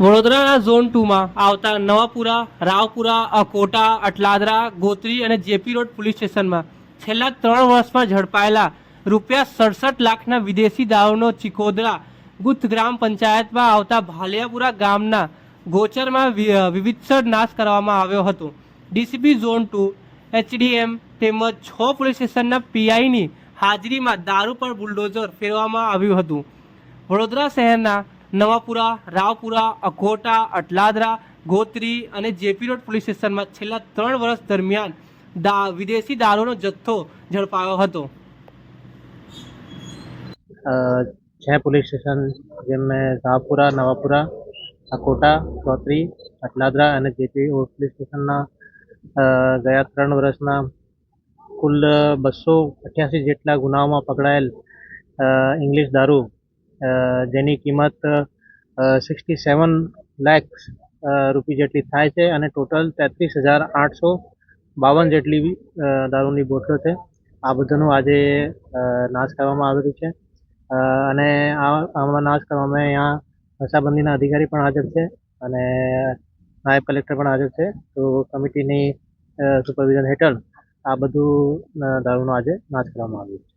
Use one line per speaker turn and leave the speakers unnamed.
વડોદરાના ઝોન ટુમાં આવતા નવાપુરા, રાવપુરા, અકોટા, અટલાદરા, ગોત્રી અને જેપી રોડ પોલીસ સ્ટેશનમાં છેલ્લા ત્રણ વર્ષમાં ઝડપાયેલા રૂપિયા સડસઠ લાખના વિદેશી દારૂનો ચિકોદરા ગુથ ગ્રામ પંચાયતમાં આવતા ભાલિયાપુરા ગામના ગોચરમાં વિવિધસર નાશ કરવામાં આવ્યો હતો. ડીસીપી ઝોન ટુ, એચડીએમ તેમજ છ પોલીસ સ્ટેશનના પીઆઈની હાજરીમાં દારૂ પર બુલડોઝર ફેરવામાં આવ્યું હતું. વડોદરા શહેરના નવાપુરા, રાવપુરા અખોટા અટલાદરા, ગોત્રી અને જેપી રોડ પોલીસ સ્ટેશનમાં છેલ્લા ત્રણ વર્ષ દરમિયાન દા, વિદેશી દારૂનો જથ્થો ઝડપાયો હતો.
છે પોલીસ સ્ટેશન જેમ મેં રાવપુરા, નવાપુરા અકોટા ગોત્રી, અટલાદરા અને જેપી રોડ પોલીસ સ્ટેશનના ગયા ત્રણ વર્ષના કુલ બસો અઠ્યાસી જેટલા ગુનાઓમાં પકડાયેલ ઇંગ્લિશ દારૂ જેની કિંમત સિક્સટી સેવન લેખ રૂપી જેટલી થાય છે અને ટોટલ તેત્રીસ હજાર આઠસો બાવન જેટલી દારૂની બોટલો છે. આ બધાનું આજે નાશ કરવામાં આવેલું છે. અને આમાં નાશ કરવામાં અહીંયા નશાબંધીના અધિકારી પણ હાજર છે અને નાયબ કલેક્ટર પણ હાજર છે. તો કમિટીની સુપરવિઝન હેઠળ આ બધું દારૂનો આજે નાશ કરવામાં આવ્યો